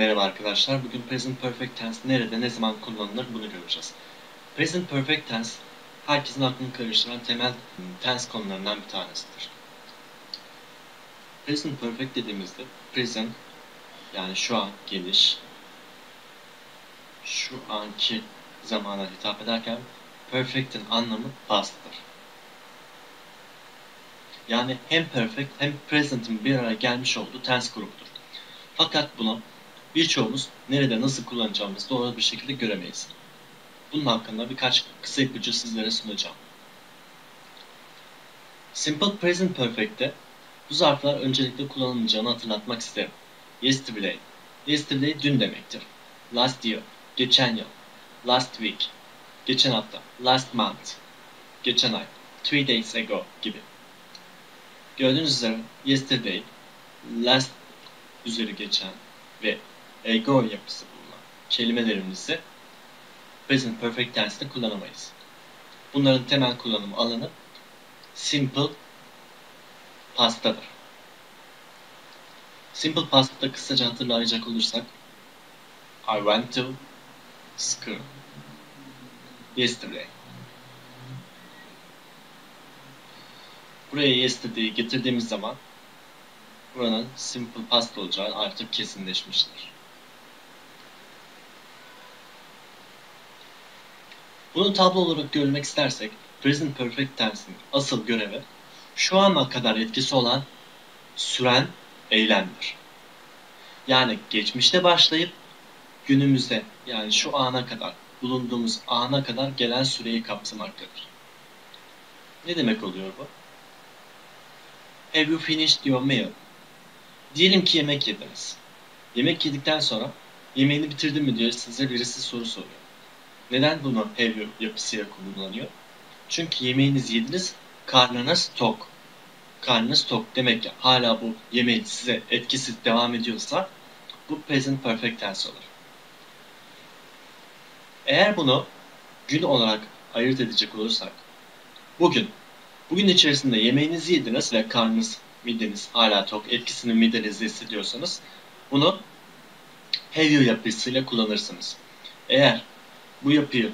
Merhaba arkadaşlar. Bugün present perfect tense nerede, ne zaman kullanılır bunu göreceğiz. Present perfect tense herkesin aklını karıştıran temel tense konularından bir tanesidir. Present perfect dediğimizde present yani şu an geniş şu anki zamana hitap ederken perfect'in anlamı past'tır. Yani hem perfect hem present'in bir araya gelmiş olduğu tense gruptur. Fakat bunu birçoğumuz nerede nasıl kullanacağımızı doğru bir şekilde göremeyiz. Bunun hakkında birkaç kısa ipucu sizlere sunacağım. Simple Present Perfect'te bu zarflar öncelikle kullanılmayacağını hatırlatmak isterim. Yesterday, yesterday dün demektir. Last year, geçen yıl. Last week, geçen hafta. Last month, geçen ay. Three days ago gibi. Gördüğünüz üzere yesterday, last üzeri geçen ve ego yapısı bulunan kelimelerimizi present perfect tense'de kullanamayız. Bunların temel kullanım alanı simple past'tadır. Simple past'ta kısaca hatırlayacak olursak I went to school yesterday. Buraya yesterday'i getirdiğimiz zaman buranın simple past olacağı artık kesinleşmiştir. Bunu tablo olarak görmek istersek present perfect tense'in asıl görevi şu ana kadar etkisi olan süren eylemdir. Yani geçmişte başlayıp günümüzde yani şu ana kadar bulunduğumuz ana kadar gelen süreyi kapsamaktadır. Ne demek oluyor bu? Have you finished your meal? Diyelim ki yemek yediniz. Yemek yedikten sonra yemeğini bitirdin mi diyor size birisi soru soruyor. Neden bunu you yapısıyla kullanılıyor? Çünkü yemeğinizi yediniz, karnınız tok. Karnınız tok demek ki hala bu yemeğin size etkisi devam ediyorsa bu present perfect tense olur. Eğer bunu gün olarak ayırt edecek olursak bugün bugün içerisinde yemeğinizi yediniz ve karnınız mideniz hala tok etkisini midenizde hissediyorsanız bunu you yapısıyla kullanırsınız. Eğer bu yapıyı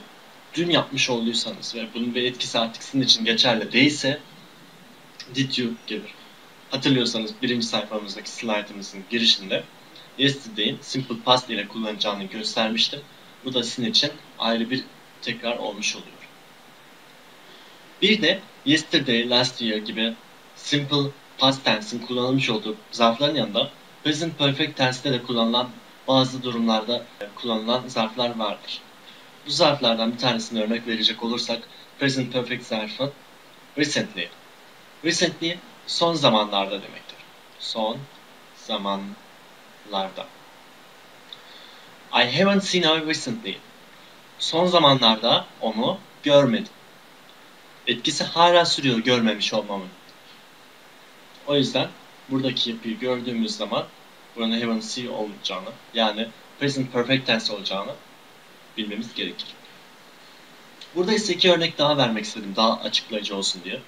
dün yapmış olduysanız ve bunun bir etkisi artık sizin için geçerli değilse did you gelir. Hatırlıyorsanız birinci sayfamızdaki slaytımızın girişinde yesterday'in simple past ile kullanacağını göstermiştim. Bu da sizin için ayrı bir tekrar olmuş oluyor. Bir de yesterday, last year gibi simple past tense'in kullanılmış olduğu zarfların yanında present perfect tense'de de kullanılan bazı durumlarda kullanılan zarflar vardır. Bu zarflardan bir tanesini örnek verecek olursak present perfect zarfı recently. Recently son zamanlarda demektir. Son zamanlarda. I haven't seen her recently. Son zamanlarda onu görmedim. Etkisi hala sürüyor görmemiş olmamın. O yüzden buradaki yapıyı gördüğümüz zaman buranın haven't seen olacağını yani present perfect tense olacağını bilmemiz gerekir. Burada ise iki örnek daha vermek istedim daha açıklayıcı olsun diye.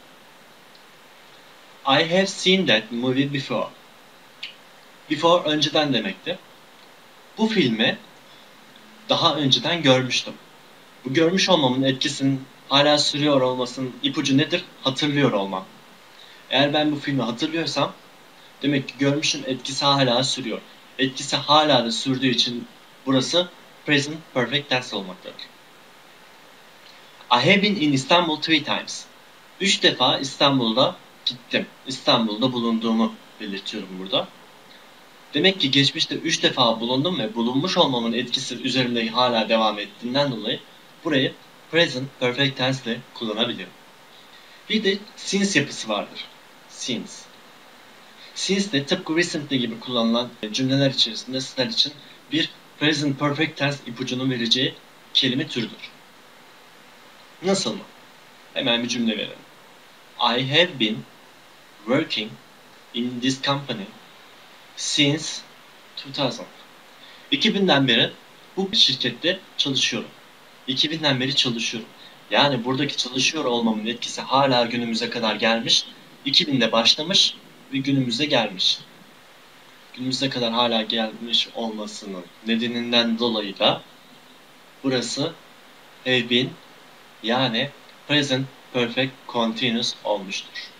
I have seen that movie before. Before önceden demekti. Bu filmi daha önceden görmüştüm. Bu görmüş olmamın etkisinin hala sürüyor olmasının ipucu nedir? Hatırlıyor olmam. Eğer ben bu filmi hatırlıyorsam demek ki görmüşüm etkisi hala sürüyor. Etkisi hala da sürdüğü için burası present perfect tense olmaktadır. I have been in Istanbul three times. Üç defa İstanbul'da gittim. İstanbul'da bulunduğumu belirtiyorum burada. Demek ki geçmişte üç defa bulundum ve bulunmuş olmamın etkisi üzerimde hala devam ettiğinden dolayı burayı present perfect tense ile kullanabilirim. Bir de since yapısı vardır. Since. Since de tıpkı recently gibi kullanılan cümleler içerisinde sizler için bir present perfect tense ipucunu vereceği kelime türüdür. Nasıl mı? Hemen bir cümle verelim. I have been working in this company since 2000. 2000'den beri bu şirkette çalışıyorum. 2000'den beri çalışıyorum. Yani buradaki çalışıyor olmamın etkisi hala günümüze kadar gelmiş. 2000'de başlamış ve günümüze gelmiş. Günümüze kadar hala gelmiş olmasının nedeninden dolayı da burası have been yani present perfect continuous olmuştur.